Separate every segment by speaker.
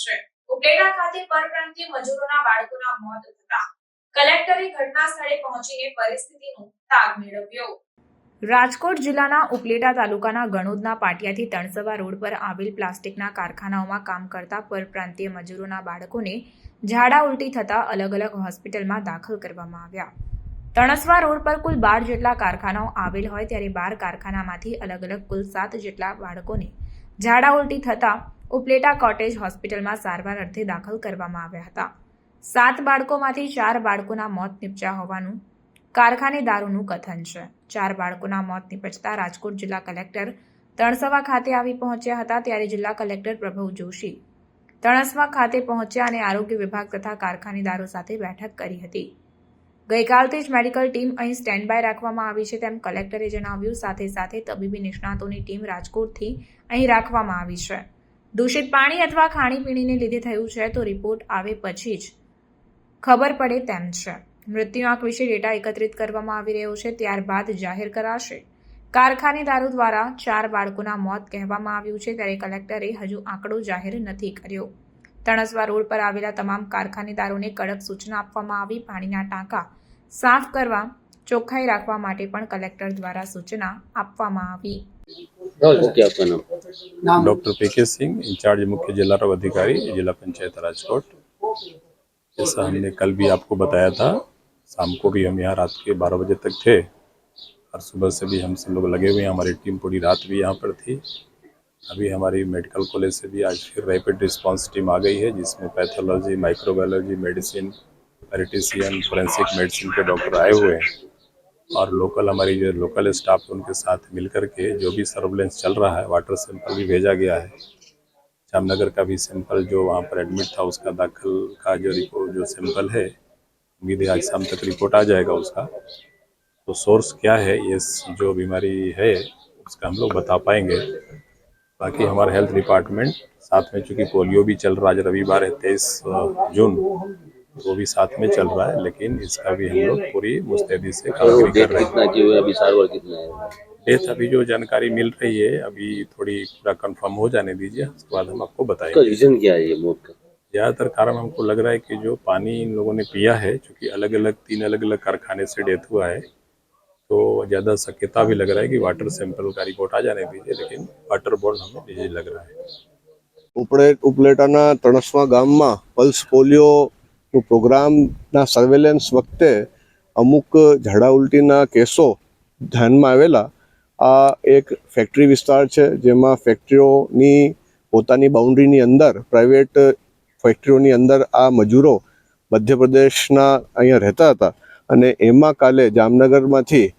Speaker 1: છે. ઉપલેટા ખાતે પરપ્રાંતીય મજૂરોના બાળકોના મોત થતા કલેક્ટરે ઘટના સ્થળે પહોંચીને પરિસ્થિતિનો તાગ મેળવ્યો. રાજકોટ જિલ્લાના ઉપલેટા તાલુકાના ગણોદના પાટિયાથી તણસવા રોડ પર આવેલ પ્લાસ્ટિકના કારખાનાઓમાં કામ કરતા પરપ્રાંતીય મજૂરોના બાળકોને ઝાડા ઉલટી થતા અલગ અલગ હોસ્પિટલમાં દાખલ કરવામાં આવ્યા. તણસવા રોડ પર કુલ બાર જેટલા કારખાનાઓ આવેલ હોય ત્યારે બાર કારખાનામાંથી અલગ અલગ કુલ સાત જેટલા બાળકોને ઝાડા ઉલટી થતા ઉપલેટા કોટેજ હોસ્પિટલમાં સારવાર અર્થે દાખલ કરવામાં આવ્યા હતા. સાત બાળકોમાંથી ચાર બાળકોના મોત નીપજ્યા હોવાનું કારખાનેદારોનું કથન છે. ચાર બાળકોના મોત નીપજતા રાજકોટ જિલ્લા કલેક્ટર તણસવા ખાતે આવી પહોંચ્યા હતા ત્યારે જિલ્લા કલેક્ટર પ્રભવ જોશી તણસવા ખાતે પહોંચ્યા અને આરોગ્ય વિભાગ તથા કારખાનેદારો સાથે બેઠક કરી હતી. ગઈકાલથી જ મેડિકલ ટીમ અહીં સ્ટેન્ડ બાય રાખવામાં આવી છે તેમ કલેક્ટરે જણાવ્યું, સાથે સાથે તબીબી નિષ્ણાતોની ટીમ રાજકોટથી અહીં રાખવામાં આવી છે. દૂષિત પાણી અથવા ખાણીપીણીને લીધે થયું છે તો રિપોર્ટ આવે પછી જ. ખબર પડે તેમ છે. મૃત્યુઆંક વિશે ડેટા એકત્રિત કરવામાં આવી રહ્યો છે, ત્યારબાદ જાહેર કરાશે. કારખાનેદારો દ્વારા ચાર બાળકોના મોત કહેવામાં આવ્યું છે, ત્યારે કલેક્ટરે હજુ આંકડો જાહેર નથી કર્યો. તણસવા રોડ પર આવેલા તમામ કારખાનેદારોને કડક સૂચના આપવામાં આવી. પાણીના ટાંકા સાફ કરવા, ચોખ્ખાઈ રાખવા માટે પણ કલેક્ટર દ્વારા સૂચના આપવામાં આવી.
Speaker 2: डॉक्टर पी के सिंह इंचार्ज मुख्य जिला रोग अधिकारी, जिला पंचायत राजकोट। जैसा हमने कल भी आपको बताया था, शाम को भी हम यहाँ रात के बारह बजे तक थे। और सुबह से भी हम सब लोग लगे हुए हैं, हमारी टीम पूरी रात भी यहाँ पर थी। अभी हमारी मेडिकल कॉलेज से भी आज फिर रैपिड रिस्पांस टीम आ गई है, जिसमें pathology microbiology medicine पेरिटिशियन forensic medicine के डॉक्टर आए हुए हैं। और लोकल हमारी जो लोकल स्टाफ है उनके साथ मिलकर के जो भी सर्वेलेंस चल रहा है वाटर सैंपल भी भेजा गया है। जामनगर का भी सैंपल जो वहाँ पर एडमिट था, उसका दाखिल का जो रिपोर्ट जो सैंपल है, उम्मीद है आज शाम तक रिपोर्ट आ जाएगा उसका। तो सोर्स क्या है, ये जो बीमारी है, उसका हम लोग बता पाएँगे। बाकी हमारा हेल्थ डिपार्टमेंट साथ में चूँकि पोलियो भी चल रहा है आज रविवार है, तेईस जून वो भी साथ में चल रहा है लेकिन इसका भी हम लोग पूरी मुस्तैदी से कामगिरी कर
Speaker 3: डेट
Speaker 2: रहे हैं
Speaker 3: कितना की हुई है अभी सारवार कितना है
Speaker 2: डेथ अभी जो जानकारी मिल रही है अभी थोड़ी पूरा कंफर्म हो जाने दीजिए उसके बाद हम आपको
Speaker 3: इसका
Speaker 2: बताएंगे
Speaker 3: रीजन क्या है ये मौत का
Speaker 2: ज़्यादातर कारण हमको लग रहा है कि जो पानी इन लोगों ने पिया है क्योंकि अलग अलग तीन अलग अलग कारखाने से डेथ हुआ है तो ज़्यादा शक्यता भी लग रहा है कि वाटर सैंपल का रिपोर्ट आ जाने दीजिए लेकिन वाटर बोर्ड हमें निजी लग रहा है
Speaker 4: ઉપડે ઉપલેટાના તણસવા ગામમાં પલ્સ પોલિયોનું પ્રોગ્રામના સર્વેલન્સ વખતે અમુક ઝાડા ઉલટીના કેસો ધ્યાનમાં આવેલા. આ એક ફેક્ટરી વિસ્તાર છે, જેમાં ફેક્ટરીઓની પોતાની બાઉન્ડ્રીની અંદર પ્રાઇવેટ ફેક્ટરીઓની અંદર આ મજૂરો મધ્યપ્રદેશના અહીંયા રહેતા હતા. અને એમાં કાલે જામનગરમાંથી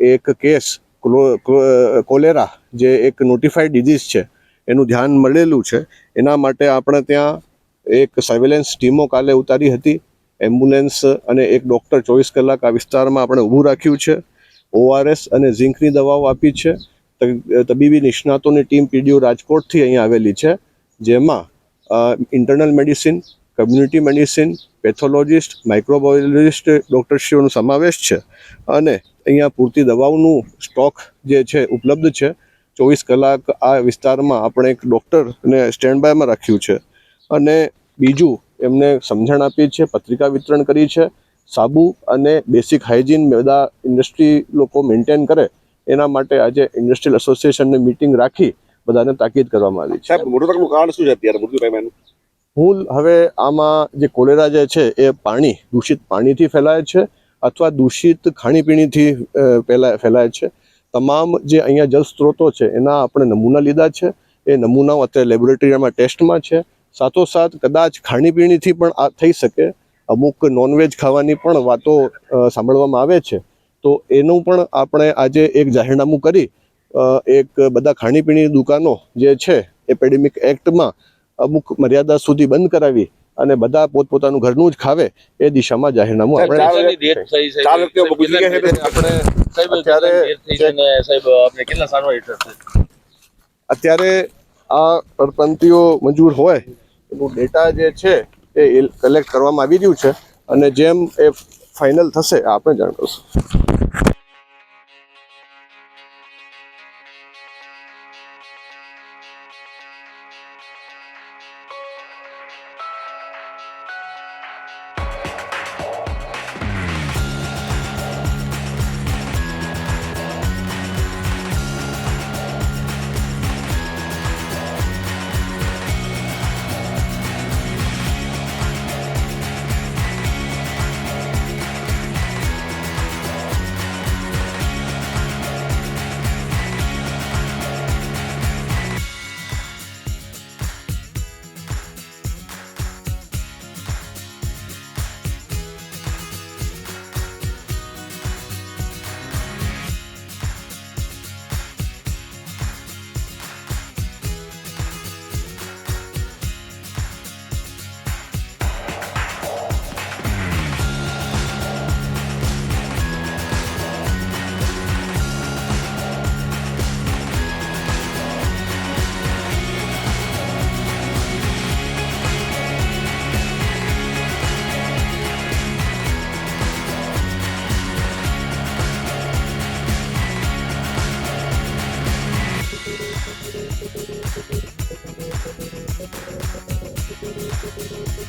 Speaker 4: એક કેસ, ક્લો- ક્લો- કોલેરા, જે એક નોટિફાઈડ ડિઝીઝ છે, એનું ધ્યાન મળેલું છે. એના માટે આપણે ત્યાં એક સર્વેલન્સ ટીમો કાલે ઉતારી હતી. એમ્બ્યુલન્સ અને એક ડૉક્ટર ચોવીસ કલાક આ વિસ્તારમાં આપણે ઊભું રાખ્યું છે. ઓઆરએસ અને ઝીંકની દવાઓ આપી છે. તબીબી નિષ્ણાતોની ટીમ પીડીઓ રાજકોટથી અહીંયા આવેલી છે, જેમાં internal medicine community medicine pathologist microbiologist ડૉક્ટરશ્રીઓનો સમાવેશ છે. અને અહીંયા પૂરતી દવાઓનું સ્ટોક જે છે ઉપલબ્ધ છે. ચોવીસ કલાક આ વિસ્તારમાં આપણે એક ડૉક્ટરને સ્ટેન્ડ બાયમાં રાખ્યું છે. અને બીજું એમને સમજણ આપી છે પત્રિકા વિતરણ કરી છે સાબુ અને બેસિક હાઇજીન બધા ઇન્ડસ્ટ્રી લોકો મેન્ટેન કરે એના માટે આજે ઇન્ડસ્ટ્રીયલ એસોસિએશનની મિટિંગ રાખી બધાને તાકીદ કરવામાં આવી છે.
Speaker 5: સાહેબ મોટું તકનું કારણ શું છે અત્યારે મૃત્યુ
Speaker 4: હું હવે આમાં જે કોલેરા જે છે એ પાણી દૂષિત પાણીથી ફેલાય છે અથવા દૂષિત ખાણીપીણીથી ફેલાય ફેલાય છે. તમામ જે અહીંયા જળ સ્ત્રોતો છે એના આપણે નમૂના લીધા છે. એ નમૂનાઓ અત્યારે લેબોરેટરીમાં ટેસ્ટમાં છે. સાથોસાથ કદાચ ખાણીપીણીથી પણ આ થઈ શકે. અમુક નોનવેજ ખાવાની પણ વાતો સાંભળવામાં આવે છે. તો એનું પણ આપણે આજે એક જાહેરનામું કરી. એક બધા ખાણીપીણી દુકાનો જે છે એપેડેમિક એક્ટમાં અમુક મર્યાદા સુધી બંધ કરાવી અને બધા પોતપોતાનું ઘરનું જ ખાવે એ દિશામાં જાહેરનામું આપણે અત્યારે આ પરપંથીઓ મજૂર હોય એનું ડેટા જે છે એ કલેક્ટ કરવામાં આવી રહ્યું છે અને જેમ એ ફાઇનલ થશે આપણે જાણ કરશું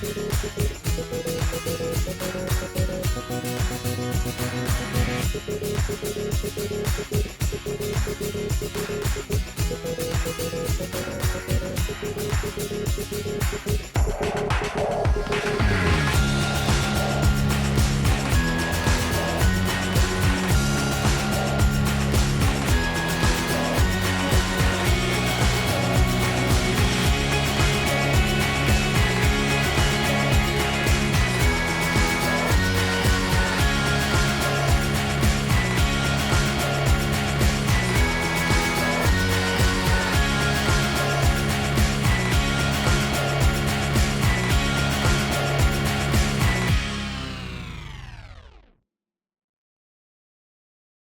Speaker 4: Thank you.